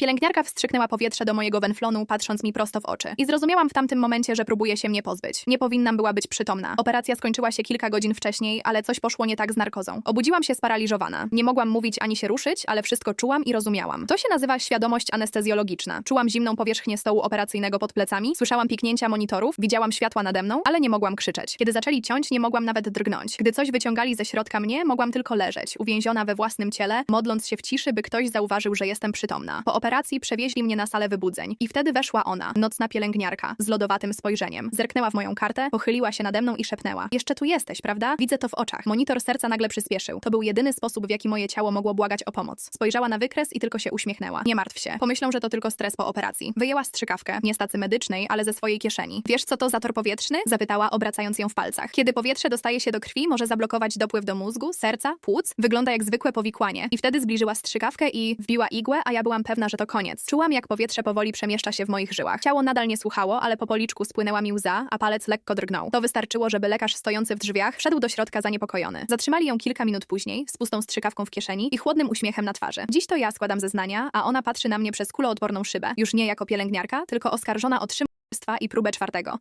Pielęgniarka wstrzyknęła powietrze do mojego wenflonu, patrząc mi prosto w oczy. I zrozumiałam w tamtym momencie, że próbuje się mnie pozbyć. Nie powinnam była być przytomna. Operacja skończyła się kilka godzin wcześniej, ale coś poszło nie tak z narkozą. Obudziłam się sparaliżowana. Nie mogłam mówić ani się ruszyć, ale wszystko czułam i rozumiałam. To się nazywa świadomość anestezjologiczna. Czułam zimną powierzchnię stołu operacyjnego pod plecami, słyszałam piknięcia monitorów, widziałam światła nade mną, ale nie mogłam krzyczeć. Kiedy zaczęli ciąć, nie mogłam nawet drgnąć. Gdy coś wyciągali ze środka mnie, mogłam tylko leżeć, uwięziona we własnym ciele, modląc się w ciszy, by ktoś zauważył, że jestem przytomna. Po operacji przewieźli mnie na salę wybudzeń i wtedy weszła ona, nocna pielęgniarka, z lodowatym spojrzeniem. Zerknęła w moją kartę, pochyliła się nade mną i szepnęła: Jeszcze tu jesteś, prawda? Widzę to w oczach. Monitor serca nagle przyspieszył. To był jedyny sposób, w jaki moje ciało mogło błagać o pomoc. Spojrzała na wykres i tylko się uśmiechnęła. Nie martw się. Pomyślą, że to tylko stres po operacji. Wyjęła strzykawkę, nie z tacy medycznej, ale ze swojej kieszeni. Wiesz, co to za tor powietrzny? Zapytała, obracając ją w palcach. Kiedy powietrze dostaje się do krwi, może zablokować dopływ do mózgu, serca, płuc. Wygląda jak zwykłe powikłanie. I wtedy zbliżyła strzykawkę i wbiła igłę, a ja byłam pewna, że to koniec. Czułam, jak powietrze powoli przemieszcza się w moich żyłach. Ciało nadal nie słuchało, ale po policzku spłynęła mi łza, a palec lekko drgnął. To wystarczyło, żeby lekarz stojący w drzwiach wszedł do środka zaniepokojony. Zatrzymali ją kilka minut później, z pustą strzykawką w kieszeni i chłodnym uśmiechem na twarzy. Dziś to ja składam zeznania, a ona patrzy na mnie przez kuloodporną szybę. Już nie jako pielęgniarka, tylko oskarżona o trzy i próbę czwartego.